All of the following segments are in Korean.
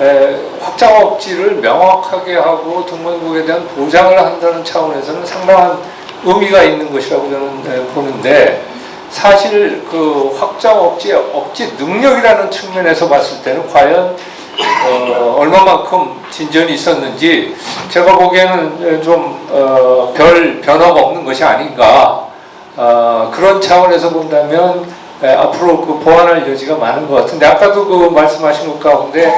에, 확장 억지를 명확하게 하고 동맹국에 대한 보장을 한다는 차원에서는 상당한 의미가 있는 것이라고 저는 에, 보는데 사실 그 확장 억지 억지 능력이라는 측면에서 봤을 때는 과연 어, 얼마만큼 진전이 있었는지 제가 보기에는 좀별 변화가 없는 것이 아닌가. 어, 그런 차원에서 본다면 에, 앞으로 그 보완할 여지가 많은 것 같은데 아까도 그 말씀하신 것 가운데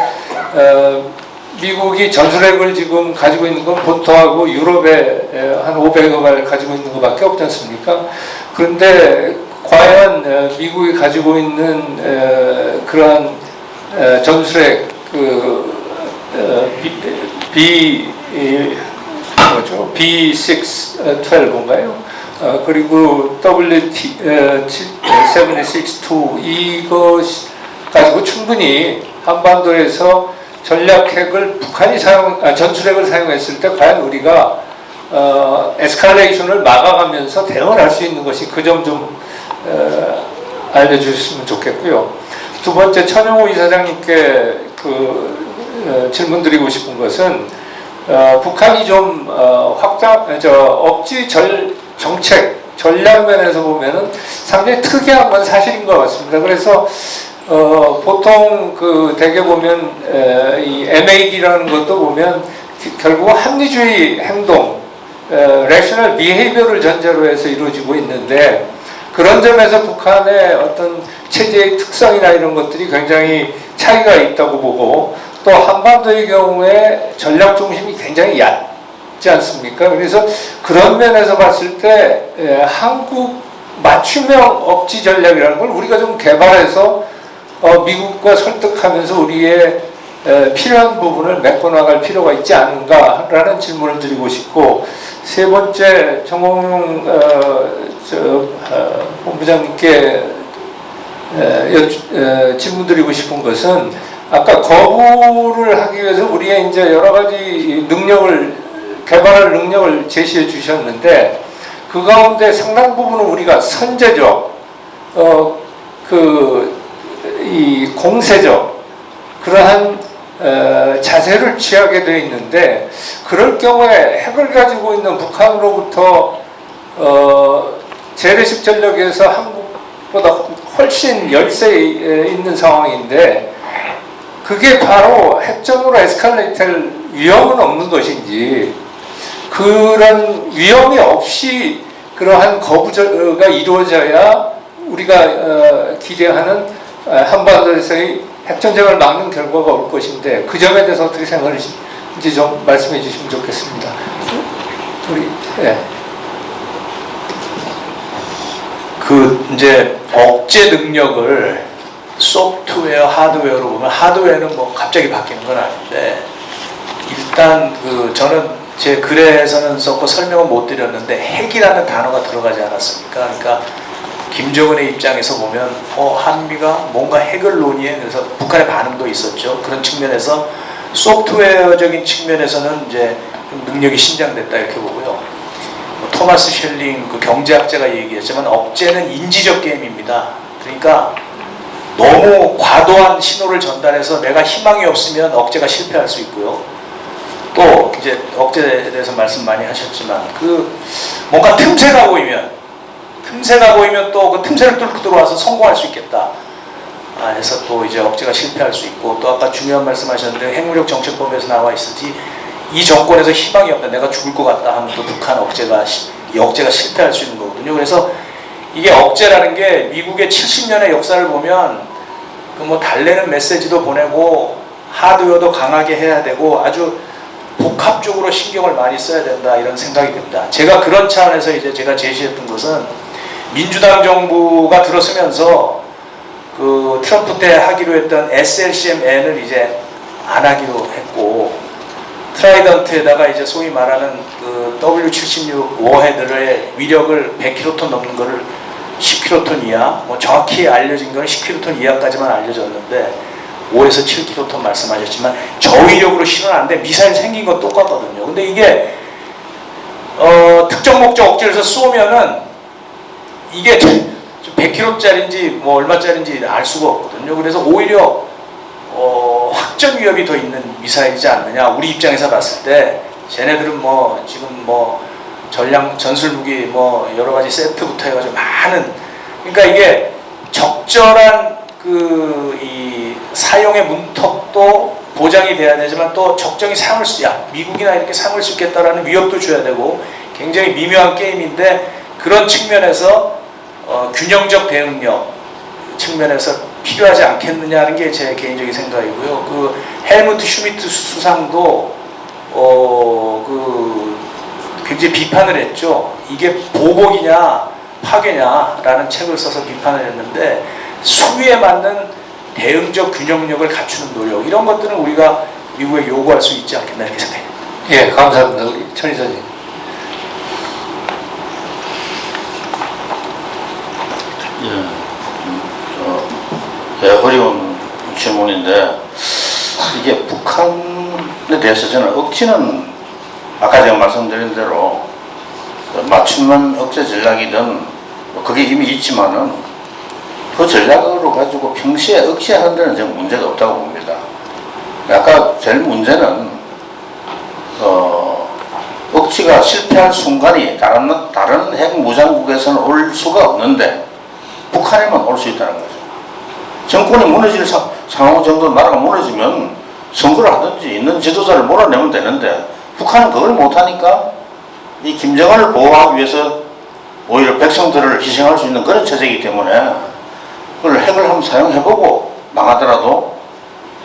어, 미국이 전술핵을 지금 가지고 있는 건 보토하고 유럽에 에, 한 500억을 가지고 있는 것밖에 없지 않습니까? 그런데 과연 에, 미국이 가지고 있는 에, 그러한 에, 전술핵 그 어, 뭐죠? B612인가요? 어, 그리고 WT 어, 762 이거 가지고 충분히 한반도에서 전략핵을 북한이 사용, 아, 전술핵을 사용했을 때 과연 우리가 어, 에스컬레이션을 막아가면서 대응을 할 수 있는 것이 그 점좀 어, 알려주셨으면 좋겠고요. 두 번째 천영호 이사장님께 그 어, 질문 드리고 싶은 것은 어, 북한이 좀 어, 확장 저 억지 절 정책 전략 면에서 보면은 상당히 특이한 건 사실인 것 같습니다. 그래서 어, 보통 그 대개 보면 에, 이 MAD라는 것도 보면 기- 결국 합리주의 행동, 레셔널 비헤이비어를 전제로 해서 이루어지고 있는데 그런 점에서 북한의 어떤 체제의 특성이나 이런 것들이 굉장히 차이가 있다고 보고 또 한반도의 경우에 전략 중심이 굉장히 얕 지 않습니까? 그래서 그런 면에서 봤을 때 에, 한국 맞춤형 억지 전략이라는 걸 우리가 좀 개발해서 어, 미국과 설득하면서 우리의 에, 필요한 부분을 메꿔나갈 필요가 있지 않은가라는 질문을 드리고 싶고 세 번째 정홍용 어, 저, 어, 본부장님께 에, 여, 에, 질문 드리고 싶은 것은 아까 거부를 하기 위해서 우리의 이제 여러 가지 능력을 개발할 능력을 제시해 주셨는데 그 가운데 상당 부분은 우리가 선제적 어 그 이 공세적 그러한 어, 자세를 취하게 되어 있는데 그럴 경우에 핵을 가지고 있는 북한으로부터 어, 재래식 전력에서 한국보다 훨씬 열세에 있는 상황인데 그게 바로 핵전으로 에스컬레이트할 위험은 없는 것인지 그런 위험이 없이 그러한 거부가 이루어져야 우리가 어, 기대하는 어, 한반도에서의 핵전쟁을 막는 결과가 올 것인데 그 점에 대해서 어떻게 생각하시는지 좀 말씀해 주시면 좋겠습니다. 우리 예. 그 이제 억제 능력을 소프트웨어, 하드웨어로 보면 하드웨어는 뭐 갑자기 바뀌는 건 아닌데 일단 그 저는 제 글에서는 썼고 설명은 못 드렸는데 핵이라는 단어가 들어가지 않았습니까? 그러니까 김정은의 입장에서 보면 어 한미가 뭔가 핵을 논의해 그래서 북한의 반응도 있었죠. 그런 측면에서 소프트웨어적인 측면에서는 이제 좀 능력이 신장됐다 이렇게 보고요. 뭐 토마스 셸링 그 경제학자가 얘기했지만 억제는 인지적 게임입니다. 그러니까 너무 과도한 신호를 전달해서 내가 희망이 없으면 억제가 실패할 수 있고요. 또 이제 억제에 대해서 말씀 많이 하셨지만 그 뭔가 틈새가 보이면 틈새가 보이면 또 그 틈새를 뚫고 들어와서 성공할 수 있겠다. 아, 해서 또 이제 억제가 실패할 수 있고 또 아까 중요한 말씀하셨는데 핵무력 정책법에서 나와 있으지 이 정권에서 희망이 없다. 내가 죽을 것 같다 하면 또 북한 억제가 억제가 실패할 수 있는 거거든요. 그래서 이게 억제라는 게 미국의 70년의 역사를 보면 그 뭐 달래는 메시지도 보내고 하드웨어도 강하게 해야 되고 아주 복합적으로 신경을 많이 써야 된다 이런 생각이 듭니다. 제가 그런 차원에서 이제 제가 제시했던 것은 민주당 정부가 들어서면서 그 트럼프 때 하기로 했던 SLCMN을 이제 안 하기로 했고 트라이던트에다가 이제 소위 말하는 그 W76 워헤드의 위력을 100킬로톤 넘는 거를 10킬로톤 이하, 뭐 정확히 알려진 거는 10킬로톤 이하까지만 알려졌는데 5에서 7킬로톤 말씀하셨지만 저위력으로 돼. 미사일 생긴 건 똑같거든요. 근데 이게 어, 특정 목적 억제해서 쏘면은 이게 100킬로짜리인지 뭐 얼마짜리인지 알 수가 없거든요. 그래서 오히려 어, 확정 위협이 더 있는 미사일이지 않느냐 우리 입장에서 봤을 때 쟤네들은 뭐 지금 뭐 전량 전술 무기 뭐 여러 가지 세트부터 해가지고 많은 그러니까 이게 적절한 그이 사용의 문턱도 보장이 돼야 되지만 또 적정히 사용할 수, 야 미국이나 이렇게 수 있겠다라는 위협도 줘야 되고 굉장히 미묘한 게임인데 그런 측면에서 어, 균형적 대응력 측면에서 필요하지 않겠느냐는 게 제 개인적인 생각이고요. 그 헬무트 슈미트 수상도 어 그 굉장히 비판을 했죠. 이게 보복이냐 파괴냐라는 책을 써서 비판을 했는데 수위에 맞는 대응적 균형력을 갖추는 노력 이런 것들은 우리가 미국에 요구할 수 있지 않겠나 이렇게 생각해요. 예, 감사합니다. 우리 천 이사님. 예, 음, 저, 예, 어려운 질문인데 이게 북한에 대해서 저는 억지는 아까 제가 말씀드린 대로 그 맞춤만 억제 전략이든 뭐 그게 이미 있지만은 그 전략으로 가지고 평시에 억제하는 데는 저는 문제가 없다고 봅니다. 아까 제일 문제는 어, 억지가 실패할 순간이 다른 다른 핵 무장국에서는 올 수가 없는데 북한에만 올 수 있다는 거죠. 정권이 무너질 사, 상황 정도 나라가 무너지면 선거를 하든지 있는 지도자를 몰아내면 되는데 북한은 그걸 못하니까 이 김정은을 보호하기 위해서 오히려 백성들을 희생할 수 있는 그런 체제이기 때문에 그걸 핵을 한번 사용해보고 망하더라도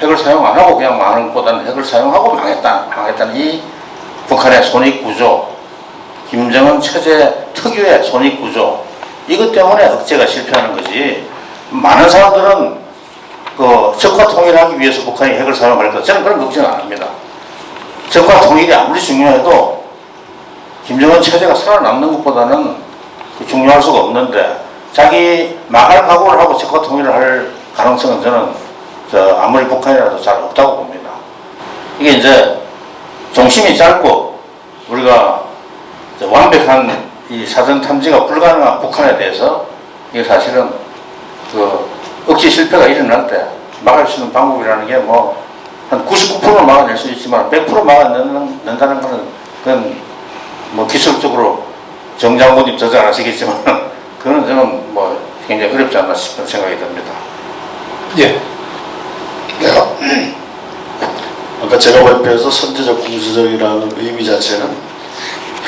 핵을 사용 안 하고 그냥 망하는 것보다는 핵을 사용하고 망했다, 망했다는 이 북한의 손익구조, 김정은 체제 특유의 손익구조, 이것 때문에 억제가 실패하는 거지. 많은 사람들은 그 적화 통일하기 위해서 북한이 핵을 사용할 것, 저는 그런 걱정 안 합니다. 적화 통일이 아무리 중요해도 김정은 체제가 살아남는 것보다는 그 중요할 수가 없는데 자기 망할 각오를 하고 적화 통일을 할 가능성은 저는 저 아무리 북한이라도 잘 없다고 봅니다. 이게 이제 중심이 짧고 우리가 저 완벽한 이 사전 탐지가 불가능한 북한에 대해서 이게 사실은 그 억지 실패가 일어날 때 막을 수 있는 방법이라는 게 뭐 한 99% 막아낼 수 있지만 100% 막아낸다는 거는 그건 뭐 기술적으로 정장군님 저잘 아시겠지만 그거는 저는 뭐 굉장히 어렵지 않나 싶은 생각이 듭니다. 예. 내가 아까 제가 발표해서 선제적 공세적이라는 의미 자체는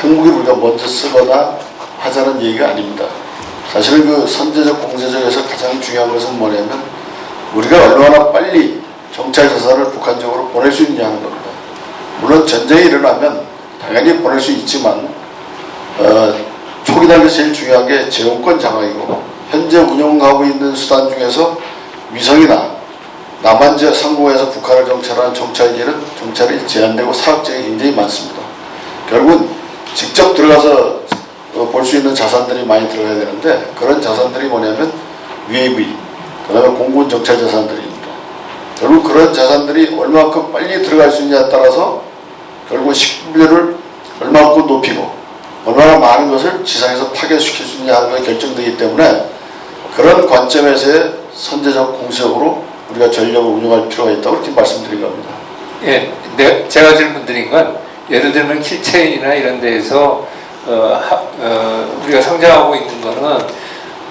핵무기 우리가 먼저 쓰거나 하자는 얘기가 아닙니다. 사실은 그 선제적 공세적에서 가장 중요한 것은 뭐냐면 우리가 얼마나 빨리 정찰 자산을 북한적으로 보낼 수 있느냐 하는 겁니다. 물론 전쟁이 일어나면 당연히 보낼 수 있지만 어, 초기 단계 제일 중요한 게 제공권 장악이고 현재 운영하고 있는 수단 중에서 위성이나 남한 지역 상공에서 북한을 정찰하는 정찰기는 정찰이 제한되고 사업장이 굉장히 많습니다. 결국은 직접 들어가서 어, 볼수 있는 자산들이 많이 들어가야 되는데 그런 자산들이 뭐냐면 UAV, 그 다음에 공군 정찰 자산들입니다. 결국 그런 자산들이 얼마큼 빨리 들어갈 수 있냐에 따라서 결국 식비를 얼마큼 높이고 얼마나 많은 것을 지상에서 파괴시킬 수 있냐 하는 것이 결정되기 때문에 그런 관점에서의 선제적 공세적으로 우리가 전력을 운영할 필요가 있다고 이렇게 말씀드린 겁니다. 예, 네, 제가 질문드린 건 예를 들면 킬체인이나 이런 데에서 어, 하, 어, 우리가 상정하고 있는 거는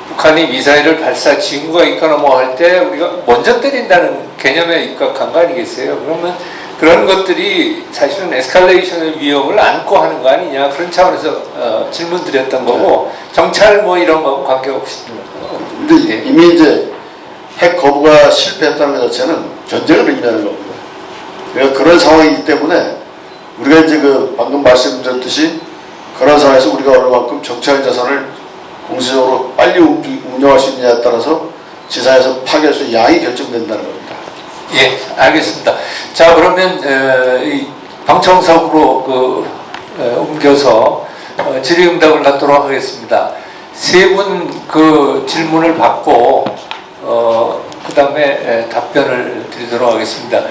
북한이 미사일을 발사 징후가 있거나 뭐 할 때 우리가 먼저 때린다는 개념에 입각한 거 아니겠어요? 그러면 그런 것들이 사실은 에스컬레이션의 위험을 안고 하는 거 아니냐 그런 차원에서 어, 질문 드렸던 거고 정찰 뭐 이런 거하고 관계없이 근데 예. 이미 이제 핵 거부가 실패했다는 것 자체는 전쟁을 의미하는 겁니다. 그러니까 그런 상황이기 때문에 우리가 이제 그 방금 말씀드렸듯이 그런 상황에서 우리가 얼마만큼 정찰 자산을 공세적으로 빨리 운- 운영할 수 있느냐에 따라서 지상에서 파괴할 수 양이 결정된다는 겁니다. 예, 알겠습니다. 자, 그러면 에, 이 방청석으로 그 에, 옮겨서 어, 질의응답을 갖도록 하겠습니다. 세 분 그 질문을 받고 어, 그 다음에 답변을 드리도록 하겠습니다.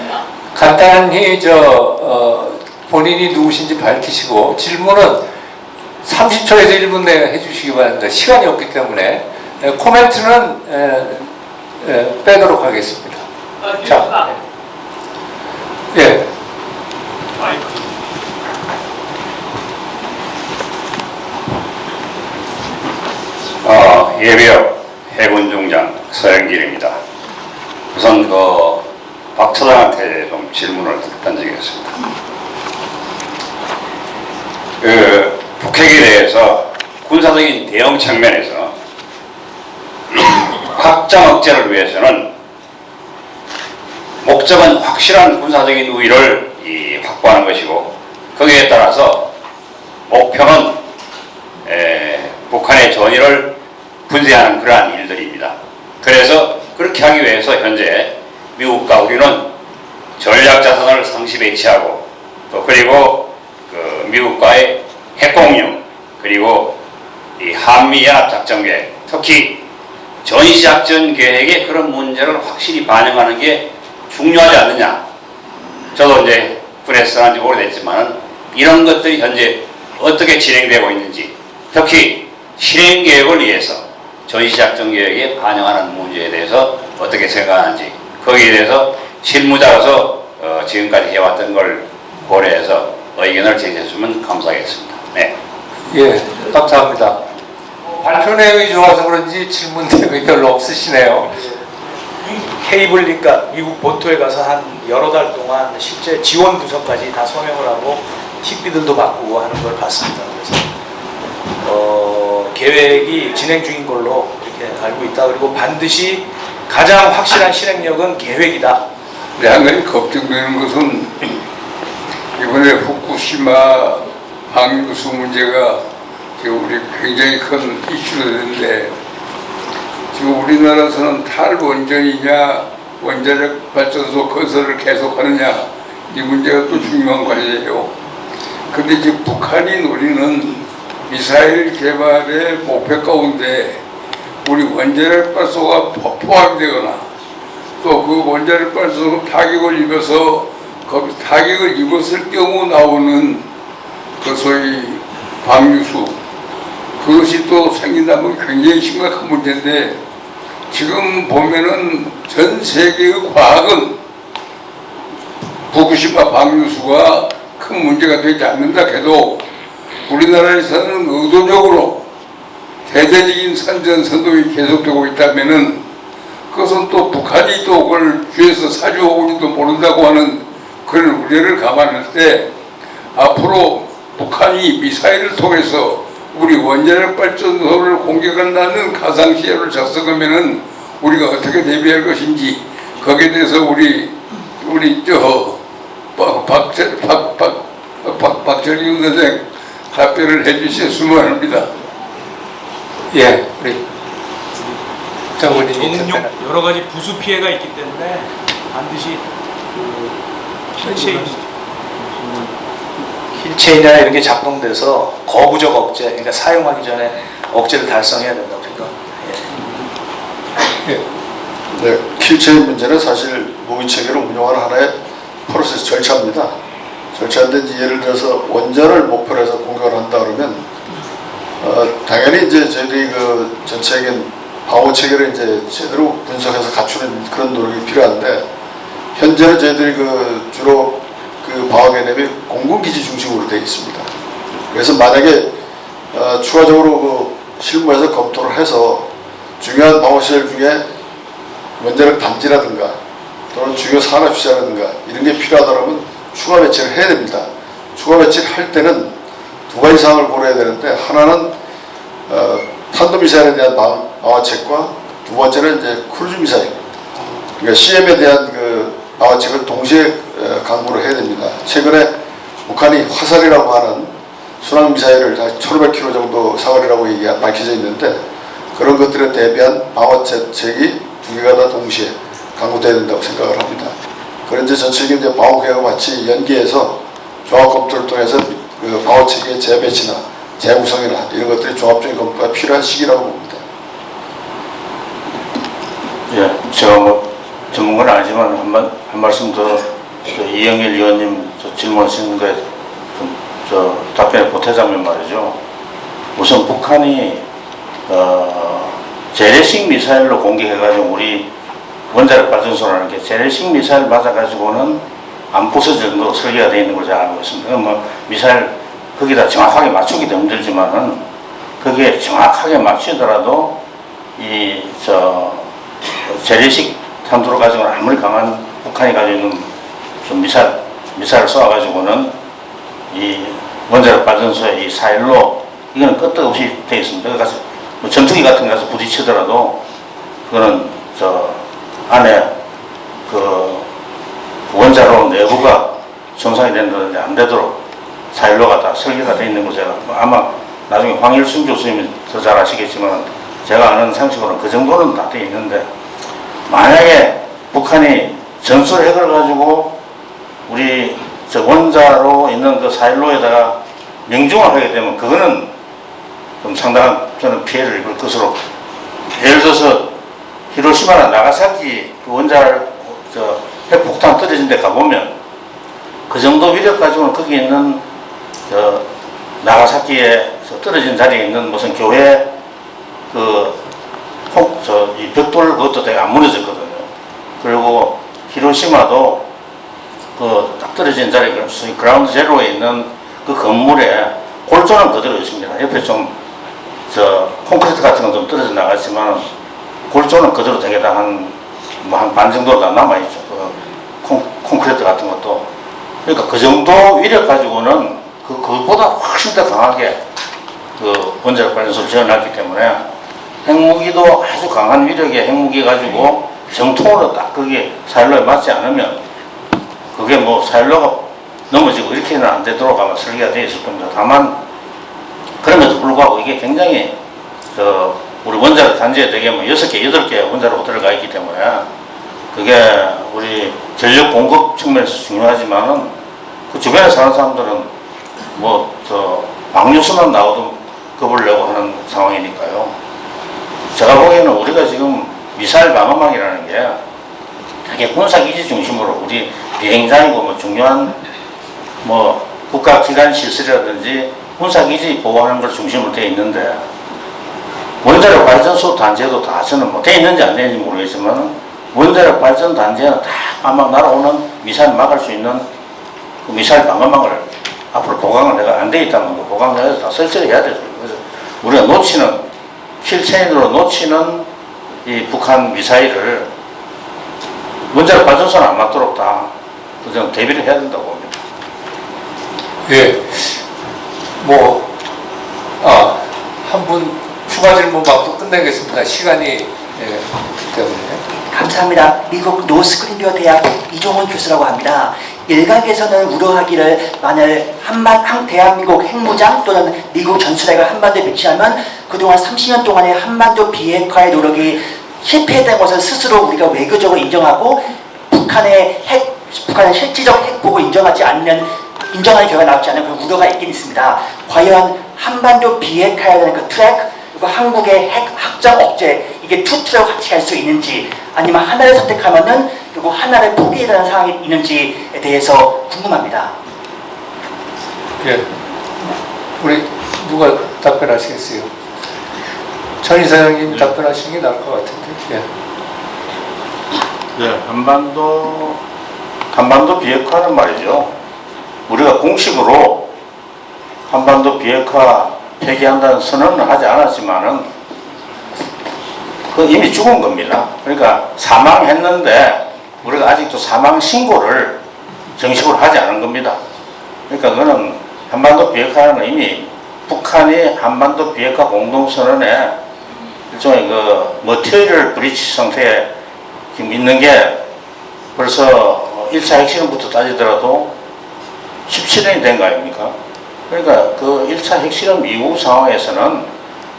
간단히 저 어, 본인이 누구신지 밝히시고 질문은 30초에서 1분 내에 해주시기 바랍니다. 시간이 없기 때문에 에, 코멘트는 에, 에, 빼도록 하겠습니다. 자, 예. 어, 예비역 해군중장 서영길입니다. 우선 그 박 차장한테 좀 질문을 던지겠습니다. 그 북핵에 대해서 군사적인 대응 측면에서 확장 억제를 위해서는 목적은 확실한 군사적인 우위를 이 확보하는 것이고 거기에 따라서 목표는 에, 북한의 전위를 분쇄하는 그러한 일들입니다. 그래서 그렇게 하기 위해서 현재 미국과 우리는 전략 자산을 상시 배치하고 또 그리고 그 미국과의 핵공유 그리고 이 한미 연합 작전 계획 특히 전시 작전 계획의 그런 문제를 확실히 반영하는 게 중요하지 않느냐. 저도 이제 군에서 한지 오래됐지만 이런 것들이 현재 어떻게 진행되고 있는지 특히 실행 계획을 위해서 전시작전 계획에 반영하는 문제에 대해서 어떻게 생각하는지 거기에 대해서 실무자로서 어, 지금까지 해왔던 걸 고려해서 의견을 제시해주면 감사하겠습니다. 네. 예, 감사합니다. 발표 내용이 좋아서 그런지 질문 내용이 별로 없으시네요. 케이블 그러니까 미국 본토에 가서 한 여러 달 동안 실제 지원 부서까지 다 서명을 하고 TV들도 바꾸고 하는 걸 봤습니다. 그래서 어, 계획이 진행 중인 걸로 이렇게 알고 있다. 그리고 반드시 가장 확실한 실행력은 계획이다. 네, 한 가지 걱정되는 것은 이번에 후쿠시마 방류수 문제가 우리 굉장히 큰 이슈가 되는데 지금 우리나라에서는 탈원전이냐 원자력 발전소 건설을 계속하느냐 이 문제가 또 중요한 과제예요. 근데 지금 북한이 노리는 미사일 개발의 목표 가운데 우리 원자력 발소가 포- 포함되거나 또 그 원자력 발전소 타격을 입어서 그 타격을 입었을 경우 나오는 그 소위 방류수 그것이 또 생긴다면 굉장히 심각한 문제인데 지금 보면은 전 세계의 과학은 fukushima 방류수가 큰 문제가 되지 않는다 해도 우리나라에서는 의도적으로 대대적인 선전선동이 계속되고 있다면은 그것은 또 북한이 또 그걸 뒤에서 사주오는지도 모른다고 하는 그런 우려를 감안할 때 앞으로 북한이 미사일을 통해서 우리 원자력 발전소를 공격한다는 가상 시야를 작성하면은 우리가 어떻게 대비할 것인지 거기에 대해서 우리 우리 저 박- 박재 박박 박철경 선생 답변을 해주셨으면 합니다. 예, 우리 답변. 여러 가지 부수 피해가 있기 때문에 반드시 그 킬체 인 킬체인이나 이런 게 작동돼서 거부적 억제, 그러니까 사용하기 전에 억제를 달성해야 된다고 생각합니다. 예. 예. 네, 킬체인 문제는 사실 무기 체계를 운영하는 하나의 프로세스 절차입니다. 절차인데 예를 들어서 원전을 목표로 해서 공격을 한다 그러면 어, 당연히 이제 저희들이 그 전체적인 방어 체계를 이제 제대로 분석해서 갖추는 그런 노력이 필요한데 현재는 저희들이 그 주로 그 방어 개념이 공군기지 중심으로 되어 있습니다. 그래서 만약에 어, 추가적으로 그 실무에서 검토를 해서 중요한 방어시설 중에 원자력 단지라든가 또는 주요 산업시설이라든가 이런 게 필요하다면 추가 배치를 해야 됩니다. 추가 배치를 할 때는 두 가지 사항을 고려해야 되는데 하나는 어, 탄도미사일에 대한 방- 방어책과 두 번째는 이제 크루즈 미사일 그러니까 CM에 대한 그 방어책을 동시에 어, 강구를 해야 됩니다. 최근에 북한이 화살이라고 하는 순항 미사일을 한 1,500km 정도 사거리라고 밝혀져 있는데 그런 것들에 대비한 방어책이 두 개가 다 동시에 강구돼야 된다고 생각을 합니다. 그런 이제 전체적인 방어 계획과 같이 연계해서 종합 검토를 통해서 그 방어 체계의 재배치나 재구성이나 이런 것들이 종합적인 검토가 필요한 시기라고 봅니다. 예, 제가 뭐 전문가는 아니지만 한, 말, 한 말씀 더, 저 이영일 의원님 저 질문하신 거에 좀, 저 답변을 보태자면 말이죠. 우선 북한이, 어, 재래식 미사일로 공격해가지고 우리 원자력 발전소라는 게 재래식 미사일 맞아가지고는 안 부서질 정도로 설계가 되어 있는 걸로 제가 알고 있습니다. 뭐 미사일 거기다 정확하게 맞추기도 힘들지만은 거기에 정확하게 맞추더라도 이 저 재래식 탄두를 가지고는 아무리 강한 북한이 가지고 있는 좀 미사일 미사일을 쏘아가지고는 이 원자력 발전소의 이 사일로 이거는 끄떡없이 되어 있습니다. 그래서 가서 뭐 전투기 같은 거 가서 부딪히더라도 그거는 저 안에 그 원자로 내부가 손상이 된다든지 안 되도록 사일로가 다 설계가 되어 있는 거 제가 뭐 아마 나중에 황일순 교수님이 더 잘 아시겠지만 제가 아는 상식으로는 그 정도는 다 되어 있는데 만약에 북한이 전술 핵을 가지고 우리 저 원자로 있는 그 사일로에다가 명중을 하게 되면 그거는 좀 상당한 저는 피해를 입을 것으로. 예를 들어서 히로시마나 나가사키 그 원자를 저 핵폭탄 떨어진 데 가보면 그 정도 위력 가지고는 거기 있는 저 나가사키에 저 떨어진 자리에 있는 무슨 교회 그저 이 벽돌 그것도 되게 안 무너졌거든요. 그리고 히로시마도 그 딱 떨어진 자리 그 소위 그라운드 제로에 있는 그 건물에 골조는 그대로 있습니다. 옆에 좀 저 콘크리트 같은 건 좀 떨어져 나갔지만 골조는 그대로 되게 다 한 뭐 한 반 정도 다 남아 있죠. 그 콘, 콘크리트 같은 것도 그러니까 그 정도 위력 가지고는 그 그것보다 훨씬 더 강하게 그 원자력 발전소를 지어놨기 때문에 핵무기도 아주 강한 위력의 핵무기 가지고 정통으로 딱 그게 사일로에 맞지 않으면 그게 뭐 사일로가 넘어지고 이렇게는 안 되도록 아마 설계가 되어 있을 겁니다. 다만 그럼에도 불구하고 이게 굉장히 저 우리 원자력 단지에 되게 뭐 여섯 개, 여덟 개 원자로가 들어가 있기 때문에 그게 우리 전력 공급 측면에서 중요하지만은 그 주변에 사는 사람들은 뭐저 방류수만 나오도 겁을 내고 하는 상황이니까요. 제가 보기에는 우리가 지금 미사일 방어망이라는 게 되게 군사기지 중심으로 우리 비행장이고 뭐 중요한 뭐 국가기관 시설이라든지 군사기지 보호하는 걸 중심으로 되어 있는데 원자력 발전소 단지에도 다 저는 뭐 되어 있는지 안 되는지 모르겠지만 원자력 발전 단지에는 다 아마 날아오는 미사일 막을 수 있는 그 미사일 방어망을 앞으로 보강을 내가 안 돼 있다는 거 보강을 해서 다 설치를 해야 되죠. 그래서 우리가 놓치는 킬체인으로 놓치는 이 북한 미사일을 원자력 발전소는 안 맞도록 다 그냥 대비를 해야 된다고 봅니다. 예. 뭐, 아, 한 분 추가 질문 받고 끝내겠습니다. 시간이 예, 때문에. 감사합니다. 미국 노스크린디어 대학 이종훈 교수라고 합니다. 일각에서는 우려하기를 만일 한반 한 대한민국 핵무장 또는 미국 전술핵을 한반도에 배치하면 그동안 30년 동안의 한반도 비핵화의 노력이 실패했다는 것을 스스로 우리가 외교적으로 인정하고 북한의 핵 북한의 실질적 핵폭을 인정하지 않는 인정하는 결과가 나오지 않는 그런 우려가 있긴 있습니다. 과연 한반도 비핵화에 대한 그 트랙 그리고 한국의 핵 확장 억제 이게 투 트랙 같이 갈 수 있는지 아니면 하나를 선택하면은 그리고 하나를 포기해야 되는 상황이 있는지에 대해서 궁금합니다. 예. 우리 누가 답변하시겠어요? 전 이사장님 답변하시는 게 나을 것 같은데. 예. 네, 한반도 한반도 비핵화는 말이죠. 우리가 공식으로 한반도 비핵화 폐기한다는 선언을 하지 않았지만은 그 이미 죽은 겁니다. 그러니까 사망했는데 우리가 아직도 사망 신고를 정식으로 하지 않은 겁니다. 그러니까 그거는 한반도 비핵화는 건 이미 북한이 한반도 비핵화 공동선언에 일종의 그 머티리얼 브리치 상태에 지금 있는 게 벌써 1차 핵실험부터 따지더라도 17년이 된 거 아닙니까? 그러니까 그 1차 핵실험 이후 상황에서는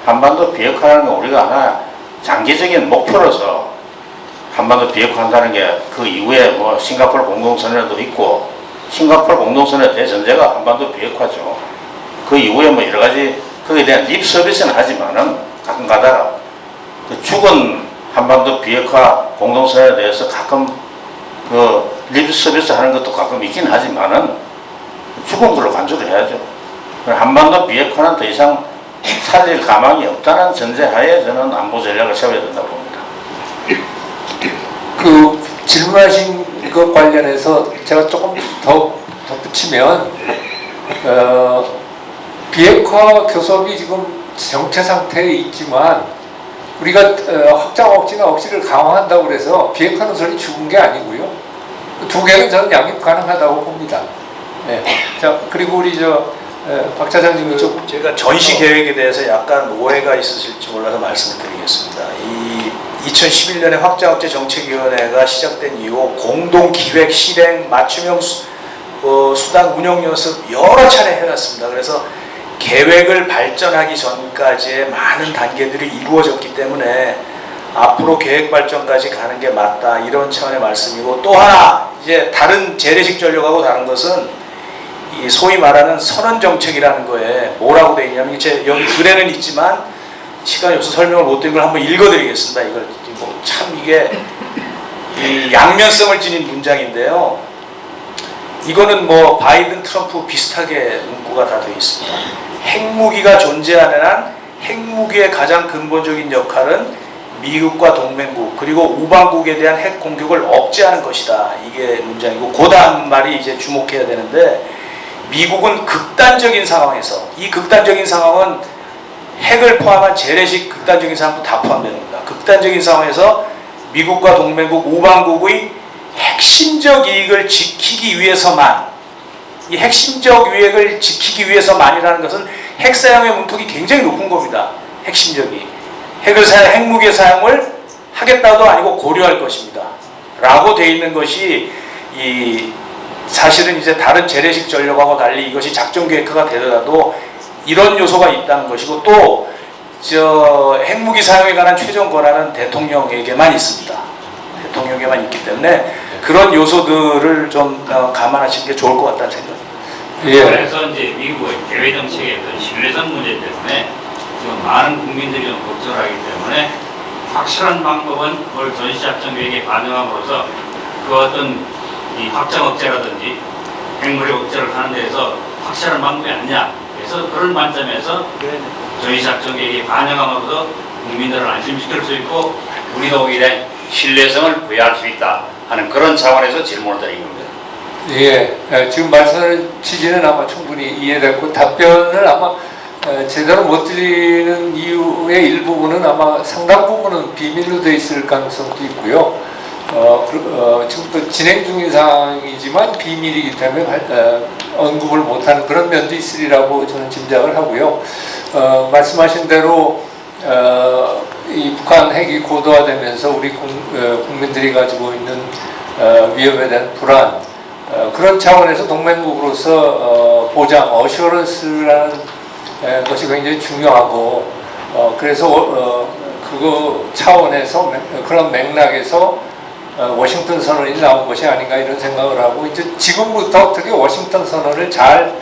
한반도 비핵화라는 건 우리가 하나 장기적인 목표로서 한반도 비핵화한다는 게 그 이후에 뭐 싱가포르 공동선언에도 있고 싱가포르 공동선언의 대전제가 한반도 비핵화죠. 그 이후에 뭐 여러 가지 거기에 대한 립 서비스는 하지만은 가끔 가다가 그 죽은 한반도 비핵화 공동선언에 대해서 가끔 그 립 서비스 하는 것도 가끔 있긴 하지만은 죽은 걸로 간주를 해야죠. 한반도 비핵화는 더 이상 살릴 가망이 없다는 전제하에 저는 안보 전략을 세워야 된다고 봅니다. 그 질문하신 이것 관련해서 제가 조금 더 덧붙이면 어, 비핵화 교섭이 지금 정체 상태에 있지만 우리가 어, 확장 억지나 억지를 강화한다고 해서 비핵화 노선이 죽은 게 아니고요. 두 개는 저는 양립 가능하다고 봅니다. 네. 자 그리고 우리 저 에, 박 차장님이 좀 제가 전시 계획에 대해서 약간 오해가 있으실지 몰라서 말씀을 드리겠습니다. 이 2011년에 확장업체 정책위원회가 시작된 이후 공동 기획 실행 맞춤형 수, 어, 수단 운영 연습 여러 차례 해놨습니다. 그래서 계획을 발전하기 전까지의 많은 단계들이 이루어졌기 때문에 앞으로 계획 발전까지 가는 게 맞다 이런 차원의 말씀이고 또 하나 이제 다른 재래식 전력하고 다른 것은 이 소위 말하는 선언 정책이라는 거에 뭐라고 돼 있냐면 제 여기 글에는 있지만 시간이 없어 설명을 못 드린 걸 한번 읽어드리겠습니다. 이걸 뭐 참 이게 이 양면성을 지닌 문장인데요. 이거는 뭐 바이든 트럼프 비슷하게 문구가 다 되어 있습니다. 핵무기가 존재하는 한 핵무기의 가장 근본적인 역할은 미국과 동맹국 그리고 우방국에 대한 핵 공격을 억제하는 것이다. 이게 문장이고 그 다음 말이 이제 주목해야 되는데 미국은 극단적인 상황에서 이 극단적인 상황은 핵을 포함한 재래식 극단적인 상황도 다 포함됩니다. 극단적인 상황에서 미국과 동맹국 우방국의 핵심적 이익을 지키기 위해서만 이 핵심적 이익을 지키기 위해서만이라는 것은 핵 사용의 문턱이 굉장히 높은 겁니다. 핵심적이 핵을 사용 핵무기 사용을 하겠다도 아니고 고려할 것입니다. 라고 돼 있는 것이 이 사실은 이제 다른 재래식 전력하고 달리 이것이 작전 계획화가 되더라도 이런 요소가 있다는 것이고 또 저 핵무기 사용에 관한 최종 권한은 대통령에게만 있습니다. 대통령에게만 있기 때문에 그런 요소들을 좀 어, 감안하시는 게 좋을 것 같다는 생각입니다. 예. 그래서 이제 미국의 대외 정책의 어떤 신뢰성 문제 때문에 지금 많은 국민들이 좀 걱정을 하기 때문에 확실한 방법은 올 전시작전 계획에 반영함으로써 그 어떤 이 확장 억제라든지 핵무력 억제를 하는 데에서 확실한 방법이 아니냐. 그래서 그런 관점에서 전시작전 계획에 반영함으로써 국민들을 안심시킬 수 있고 우리도 오히려 신뢰성을 부여할 수 있다 하는 그런 차원에서 질문을 드린 겁니다. 예, 에, 지금 말씀하신 취지는 아마 충분히 이해됐고 답변을 아마 에, 제대로 못 드리는 이유의 일부분은 아마 상당 부분은 비밀로 돼 있을 가능성도 있고요. 어, 그, 어, 지금 또 진행 중인 상황이지만 비밀이기 때문에 발- 어, 언급을 못하는 그런 면도 있으리라고 저는 짐작을 하고요. 어, 말씀하신 대로 어, 이 북한 핵이 고도화되면서 우리 국, 어, 국민들이 가지고 있는 어, 위협에 대한 불안 어, 그런 차원에서 동맹국으로서 어, 보장, 어시어런스라는 에, 것이 굉장히 중요하고 어, 그래서 그거 차원에서 맥- 그런 맥락에서 어, 워싱턴 선언이 나온 것이 아닌가 이런 생각을 하고 이제 지금부터 어떻게 워싱턴 선언을 잘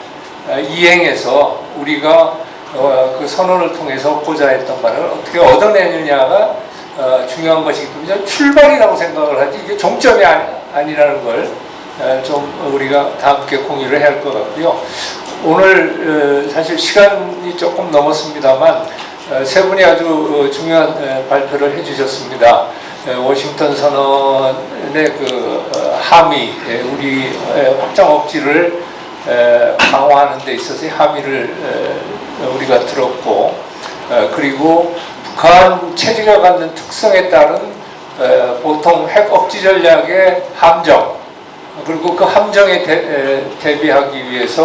어, 이행해서 우리가 어, 그 선언을 통해서 얻고자 했던 바를 어떻게 얻어내느냐가 어, 중요한 것이기 때문에 출발이라고 생각을 하지 이게 종점이 아니, 아니라는 걸 어, 좀 우리가 다 함께 공유를 해야 할 것 같고요. 오늘 어, 사실 시간이 조금 넘었습니다만 어, 세 분이 아주 어, 중요한 어, 발표를 해주셨습니다. 어, 워싱턴 선언의 그 어, 함의, 예, 우리 어, 확장 억지를 에, 강화하는 데 있어서의 함의를 에, 우리가 들었고 에, 그리고 북한 체제가 갖는 특성에 따른 에, 보통 핵 억지 전략의 함정 그리고 그 함정에 대, 에, 대비하기 위해서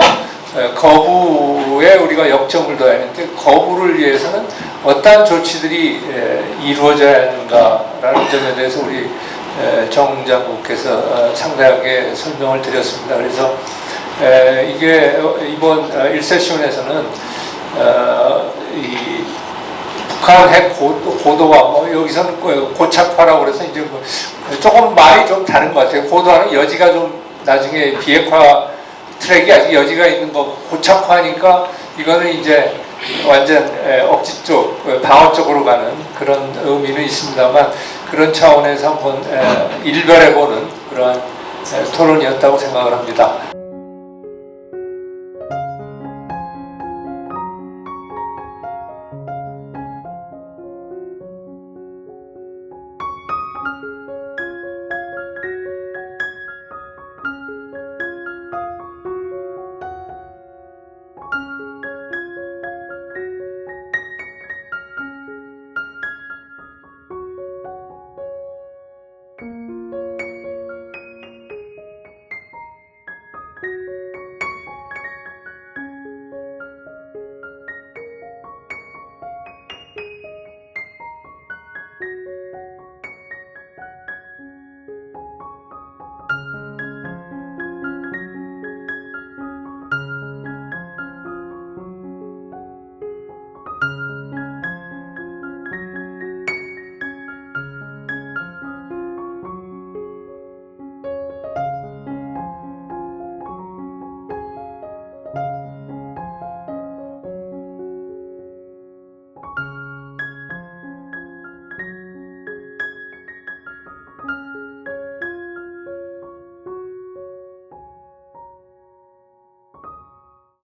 에, 거부에 우리가 역점을 둬야 하는데 거부를 위해서는 어떠한 조치들이 에, 이루어져야 하는가라는 점에 대해서 우리 에, 정 장국께서 어, 상당하게 설명을 드렸습니다. 그래서 에, 이게 이번 1세션에서는 어, 이 북한 핵 고, 고도화 뭐 여기서는 고- 고착화라고 그래서 이제 뭐 조금 말이 좀 다른 것 같아요. 고도화는 여지가 좀 나중에 비핵화 트랙이 아직 여지가 있는 거 고착화니까 이거는 이제 완전 에, 억지 쪽 어, 방어 쪽으로 가는 그런 의미는 있습니다만 그런 차원에서 한번 에, 일별해 보는 그러한 에, 토론이었다고 생각을 합니다.